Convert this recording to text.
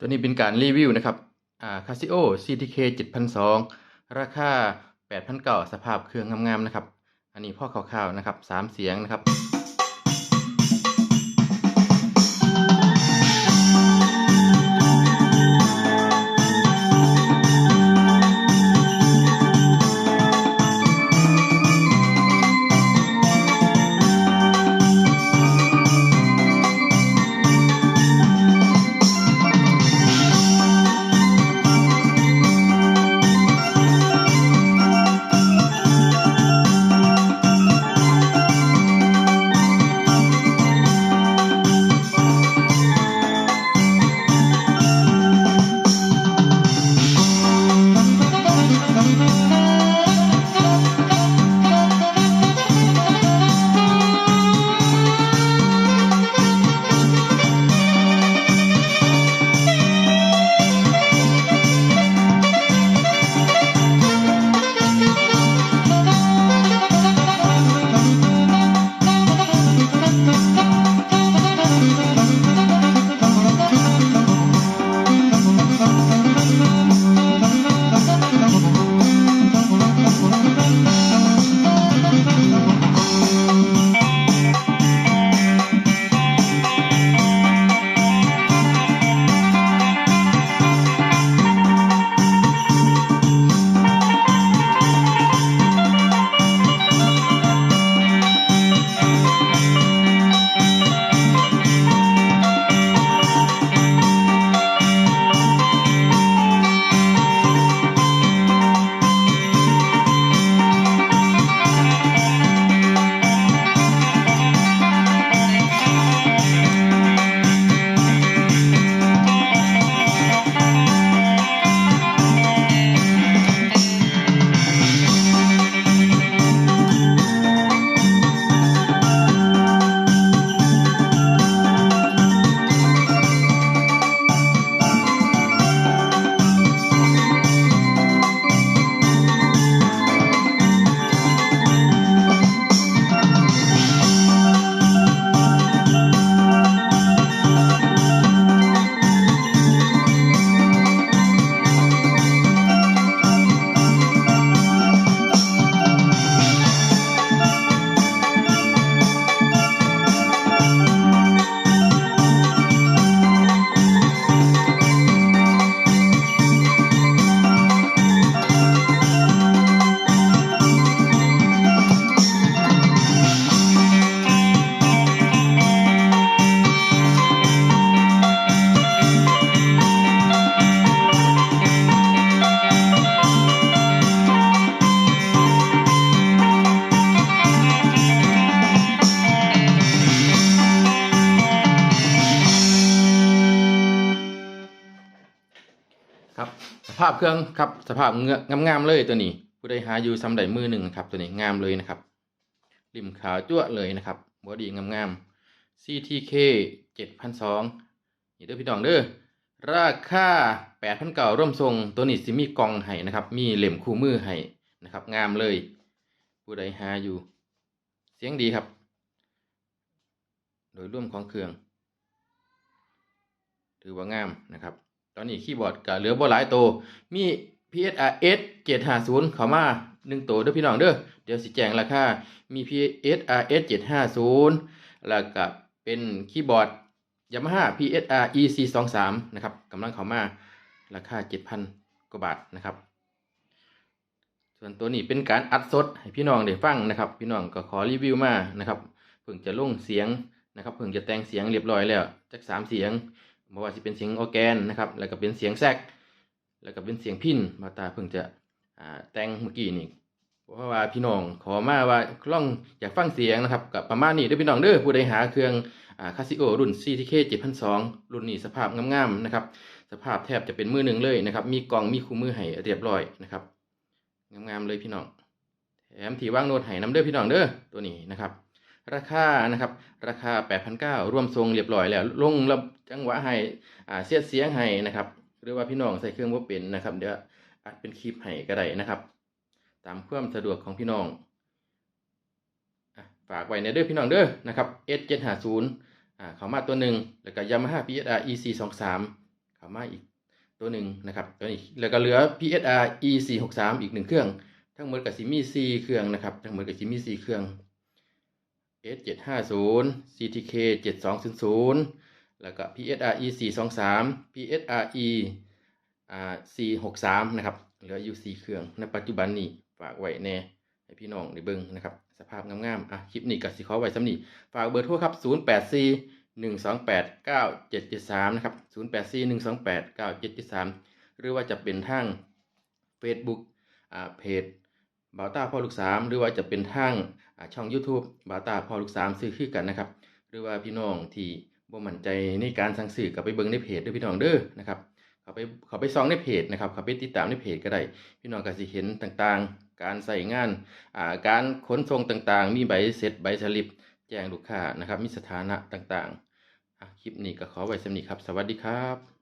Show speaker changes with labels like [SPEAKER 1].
[SPEAKER 1] ตัวนี้เป็นการรีวิวนะครับอ่า Casio CTK 7002 ราคา8,009สภาพเครื่องงามๆนะครับ อันนี้พ่อข่าวๆนะครับ 3 เสียงนะครับ สภาพเครื่องครับสภาพเงือกงามๆเลยตัวนี้ ผู้ใดหาอยู่ซ้ำใดมือหนึ่งครับ ตัวนี้งามเลยนะครับริมขาวจั่วเลยนะครับบอดี้งามๆ CTK 7,200นี่เด้อพี่น้องเด้อราคา8,900ร่วมทรงตัวนี้สิมีกล่องให้นะครับ มีเหล่มคู่มือให้นะครับ งามเลย ผู้ใดหาอยู่ เสียงดีครับ โดยร่วมของเครื่อง ถือว่างามนะครับ ตอนนี้คีย์บอร์ดก็เหลือบ่หลายตัวมี PSRS 750เข้ามา1ตัวเด้อพี่น้องเด้อเดี๋ยวสิแจ้งราคา มี PSRS 750แล้วก็เป็นคีย์บอร์ด Yamaha PSR EC23 นะครับกำลังเข้ามาราคา 7,000 กว่าบาทนะครับ ส่วนตัวนี้เป็นการอัดสดให้พี่น้องได้ฟังนะครับ พี่น้องก็ขอรีวิวมานะครับเพิ่งจะลงเสียงนะครับเพิ่งจะแต่งเสียงเรียบร้อยแล้วจากสามเสียง บ่ว่าสิเป็นเสียงออแกนนะครับแล้วก็เป็นเสียงแซกแล้วก็เป็นเสียงพินมาตาเพิ่งจะแต่งเมื่อกี้นี่เพราะว่าพี่น้องขอมาว่าลองอยากฟังเสียงนะครับกับประมาณนี้ด้อพี่น้องเด้อผู้ใดหาเครื่องคาซิโอรุ่น CTK 7002 รุ่นนี้สภาพงามๆนะครับสภาพแทบจะเป็นมือหนึ่งเลยนะครับ มีกล่องมีคู่มือให้เรียบร้อยนะครับงามๆเลยพี่น้องแถมที่ว่างโน้ตให้น้ำเด้อพี่น้องเด้อตัวนี้นะครับ ราคานะครับราคา 8,900ร่วมทรงเรียบร้อยแล้วลงระจังหวะให้อ่าเสียดเสียงให้นะครับหรือว่าพี่น้องใส่เครื่องว่าเป็นนะครับ เดี๋ยวอัดเป็นคลิปให้ก็ได้นะครับ ตามความสะดวกของพี่น้องอฝากไว้ในเด้อพี่น้องเด้อนะครับ S750 อ่าเขามาตัวหนึ่งแล้วก็ Yamaha PSR EC23 เข้ามาอีกตัวหนึ่งนะครับตัวนี้แล้วก็เหลือ PSR E 4 6 3 อีกหนึ่งเครื่อง ทั้งหมดกับซิมี่4เครื่องนะครับ ทั้งหมดกับซิมี่4เครื่อง S 7 5 0 CTK 7 2 0 0 แล้วก็ PSRE 4 2 3 PSRE 463 นะครับ เหลืออยู่ 4 เครื่อง ในปัจจุบันนี้ฝากไว้แน่ให้พี่น้องได้เบิ่งนะครับ สภาพงามๆ อะ คลิปนี้ก็สิขอไว้สำนีฝากเบอร์โทรครับ 084 128 9773 นะครับ 084 128 9773 หรือว่าจะเป็นทาง Facebook อ่าเพจบ่าวต้าพ่อลูกสามหรือว่าจะเป็นทาง ช่อง YouTube บาตาพ่อลูกสามซื้อคือกันนะครับ หรือว่าพี่น้องที่บ่มั่นใจในการสั่งซื้อก็ไปเบิ่งในเพจด้อพี่น้องเด้อนะครับเขาไปเขาไปส่องในเพจนะครับเขาไปติดตามในเพจก็ได้ พี่น้องก็สิเห็นต่างๆ การใส่งานอ่าการขนส่งต่างๆ มีใบเสร็จใบสลิป แจ้งลูกค้านะครับ มีสถานะต่างๆคลิปนี้ก็ขอไว้สำนีครับ สวัสดีครับ